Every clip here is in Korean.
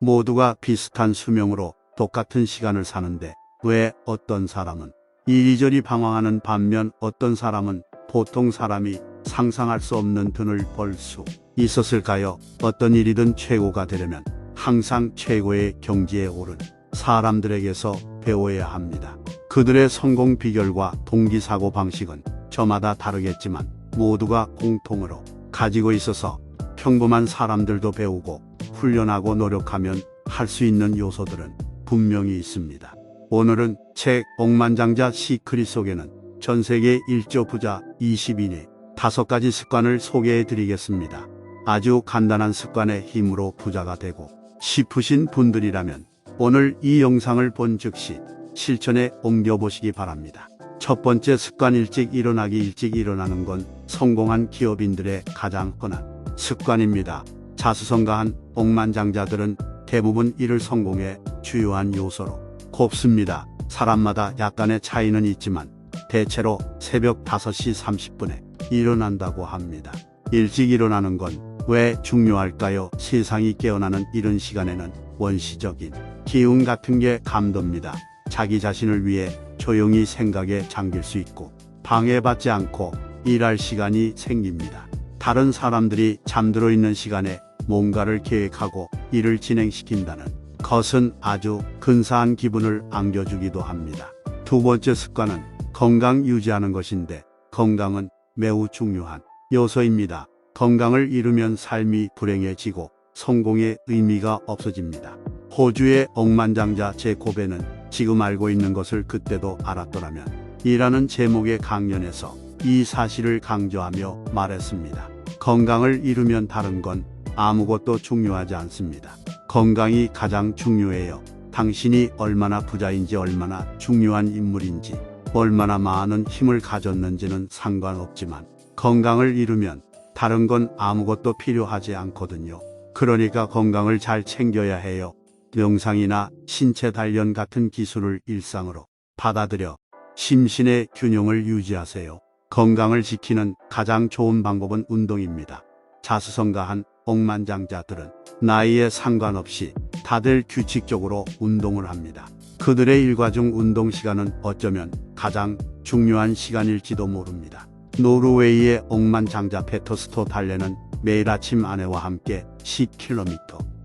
모두가 비슷한 수명으로 똑같은 시간을 사는데 왜 어떤 사람은 이리저리 방황하는 반면 어떤 사람은 보통 사람이 상상할 수 없는 돈을 벌 수 있었을까요? 어떤 일이든 최고가 되려면 항상 최고의 경지에 오른 사람들에게서 배워야 합니다. 그들의 성공 비결과 동기사고 방식은 저마다 다르겠지만 모두가 공통으로 가지고 있어서 평범한 사람들도 배우고 훈련하고 노력하면 할 수 있는 요소들은 분명히 있습니다. 오늘은 책 억만장자 시크릿 속에는 전 세계 1조 부자 20인의 다섯 가지 습관을 소개해 드리겠습니다. 아주 간단한 습관의 힘으로 부자가 되고 싶으신 분들이라면 오늘 이 영상을 본 즉시 실천에 옮겨보시기 바랍니다. 첫 번째 습관 일찍 일어나기 일찍 일어나는 건 성공한 기업인들의 가장 흔한 습관입니다. 자수성가한 억만장자들은 대부분 이를 성공의 주요한 요소로 꼽습니다. 사람마다 약간의 차이는 있지만 대체로 새벽 5시 30분에 일어난다고 합니다. 일찍 일어나는 건 왜 중요할까요? 세상이 깨어나는 이른 시간에는 원시적인 기운 같은 게 감돕니다. 자기 자신을 위해 조용히 생각에 잠길 수 있고 방해받지 않고 일할 시간이 생깁니다. 다른 사람들이 잠들어 있는 시간에 뭔가를 계획하고 일을 진행시킨다는 것은 아주 근사한 기분을 안겨주기도 합니다. 두 번째 습관은 건강 유지하는 것인데 건강은 매우 중요한 요소입니다. 건강을 잃으면 삶이 불행해지고 성공의 의미가 없어집니다. 호주의 억만장자 제코베는 지금 알고 있는 것을 그때도 알았더라면 이라는 제목의 강연에서 이 사실을 강조하며 말했습니다. 건강을 잃으면 다른 건 아무것도 중요하지 않습니다. 건강이 가장 중요해요. 당신이 얼마나 부자인지 얼마나 중요한 인물인지 얼마나 많은 힘을 가졌는지는 상관없지만 건강을 잃으면 다른 건 아무것도 필요하지 않거든요. 그러니까 건강을 잘 챙겨야 해요. 명상이나 신체 단련 같은 기술을 일상으로 받아들여 심신의 균형을 유지하세요. 건강을 지키는 가장 좋은 방법은 운동입니다. 자수성가한 억만장자들은 나이에 상관없이 다들 규칙적으로 운동을 합니다. 그들의 일과 중 운동 시간은 어쩌면 가장 중요한 시간일지도 모릅니다. 노르웨이의 억만장자 페터스토 달레는 매일 아침 아내와 함께 10km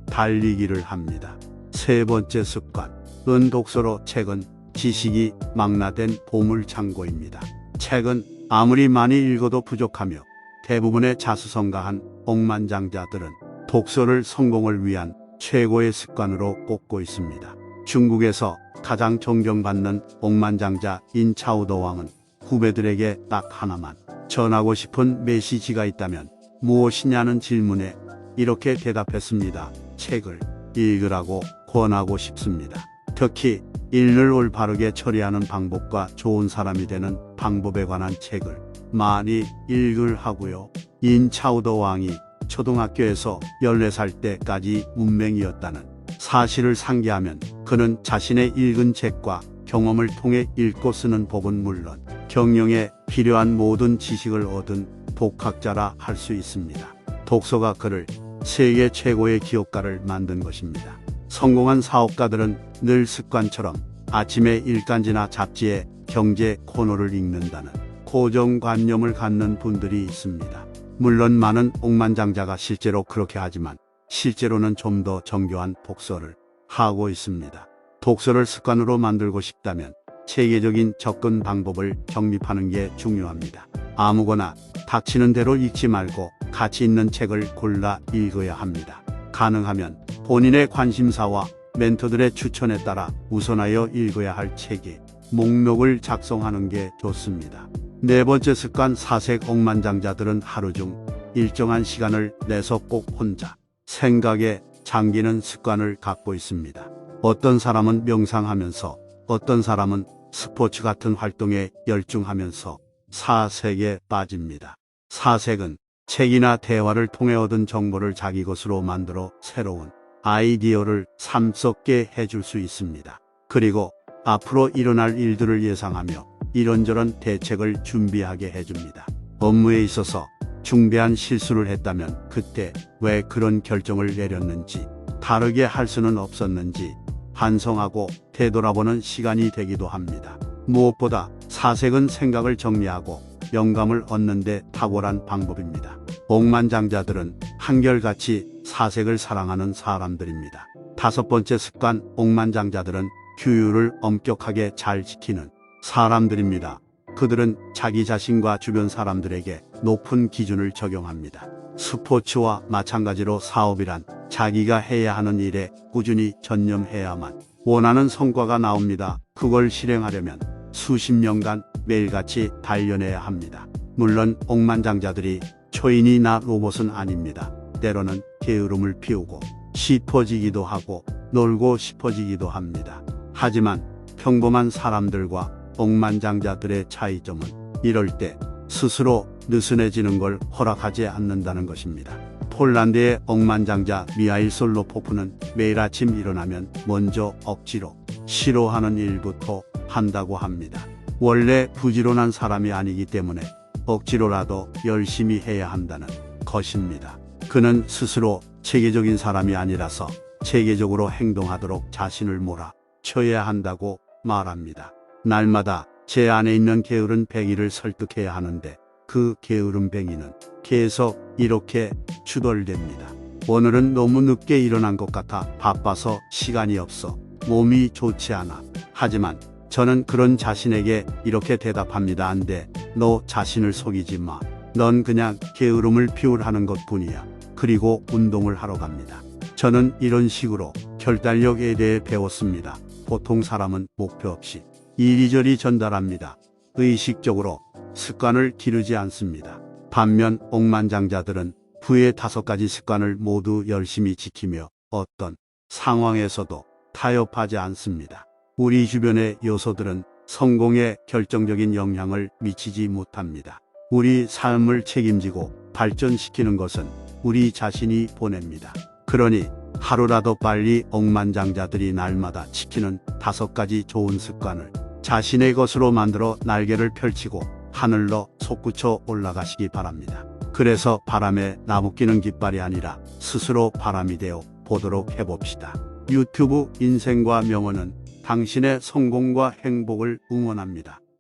달리기를 합니다. 세 번째 습관, 은 독서로 책은 지식이 망라된 보물창고입니다. 책은 아무리 많이 읽어도 부족하며 대부분의 자수성가한 억만장자들은 독서를 성공을 위한 최고의 습관으로 꼽고 있습니다. 중국에서 가장 존경받는 억만장자 인차우더 왕은 후배들에게 딱 하나만 전하고 싶은 메시지가 있다면 무엇이냐는 질문에 이렇게 대답했습니다. 책을 읽으라고 권하고 싶습니다. 특히 일을 올바르게 처리하는 방법과 좋은 사람이 되는 방법에 관한 책을 많이 읽을 하고요. 인차우더 왕이 초등학교에서 14살 때까지 문맹이었다는 사실을 상기하면 그는 자신의 읽은 책과 경험을 통해 읽고 쓰는 법은 물론 경영에 필요한 모든 지식을 얻은 독학자라 할 수 있습니다. 독서가 그를 세계 최고의 기업가를 만든 것입니다. 성공한 사업가들은 늘 습관처럼 아침에 일간지나 잡지에 경제 코너를 읽는다는 고정관념을 갖는 분들이 있습니다. 물론 많은 억만장자가 실제로 그렇게 하지만 실제로는 좀 더 정교한 독서를 하고 있습니다. 독서를 습관으로 만들고 싶다면 체계적인 접근 방법을 정립하는 게 중요합니다. 아무거나 닥치는 대로 읽지 말고 가치 있는 책을 골라 읽어야 합니다. 가능하면 본인의 관심사와 멘토들의 추천에 따라 우선하여 읽어야 할 책의 목록을 작성하는 게 좋습니다. 네 번째 습관 사색 억만장자들은 하루 중 일정한 시간을 내서 꼭 혼자 생각에 잠기는 습관을 갖고 있습니다. 어떤 사람은 명상하면서 어떤 사람은 스포츠 같은 활동에 열중하면서 사색에 빠집니다. 사색은 책이나 대화를 통해 얻은 정보를 자기 것으로 만들어 새로운 아이디어를 삶 속게 해줄 수 있습니다. 그리고 앞으로 일어날 일들을 예상하며 이런저런 대책을 준비하게 해줍니다. 업무에 있어서 중대한 실수를 했다면 그때 왜 그런 결정을 내렸는지 다르게 할 수는 없었는지 반성하고 되돌아보는 시간이 되기도 합니다. 무엇보다 사색은 생각을 정리하고 영감을 얻는 데 탁월한 방법입니다. 억만장자들은 한결같이 사색을 사랑하는 사람들입니다. 다섯 번째 습관 억만장자들은 규율을 엄격하게 잘 지키는 사람들입니다. 그들은 자기 자신과 주변 사람들에게 높은 기준을 적용합니다. 스포츠와 마찬가지로 사업이란 자기가 해야 하는 일에 꾸준히 전념해야만 원하는 성과가 나옵니다. 그걸 실행하려면 수십 년간 매일같이 단련해야 합니다. 물론 억만장자들이 초인이나 로봇은 아닙니다. 때로는 게으름을 피우고 싶어지기도 하고 놀고 싶어지기도 합니다. 하지만 평범한 사람들과 억만장자들의 차이점은 이럴 때 스스로 느슨해지는 걸 허락하지 않는다는 것입니다. 폴란드의 억만장자 미하일 솔로포프는 매일 아침 일어나면 먼저 억지로 싫어하는 일부터 한다고 합니다. 원래 부지런한 사람이 아니기 때문에 억지로라도 열심히 해야 한다는 것입니다. 그는 스스로 체계적인 사람이 아니라서 체계적으로 행동하도록 자신을 몰아 쳐야 한다고 말합니다. 날마다 제 안에 있는 게으른 뱅이를 설득해야 하는데 그 게으른 뱅이는 계속 이렇게 추돌됩니다. 오늘은 너무 늦게 일어난 것 같아 바빠서 시간이 없어 몸이 좋지 않아. 하지만 저는 그런 자신에게 이렇게 대답합니다. 안 돼. 너 자신을 속이지 마. 넌 그냥 게으름을 피우라는 것 뿐이야. 그리고 운동을 하러 갑니다. 저는 이런 식으로 결단력에 대해 배웠습니다. 보통 사람은 목표 없이 이리저리 전달합니다. 의식적으로 습관을 기르지 않습니다. 반면 억만장자들은 부의 다섯 가지 습관을 모두 열심히 지키며 어떤 상황에서도 타협하지 않습니다. 우리 주변의 요소들은 성공에 결정적인 영향을 미치지 못합니다. 우리 삶을 책임지고 발전시키는 것은 우리 자신이 보냅니다. 그러니 하루라도 빨리 억만장자들이 날마다 지키는 다섯 가지 좋은 습관을 자신의 것으로 만들어 날개를 펼치고 하늘로 솟구쳐 올라가시기 바랍니다. 그래서 바람에 나무끼는 깃발이 아니라 스스로 바람이 되어 보도록 해봅시다. 유튜브 인생과 명언은 당신의 성공과 행복을 응원합니다.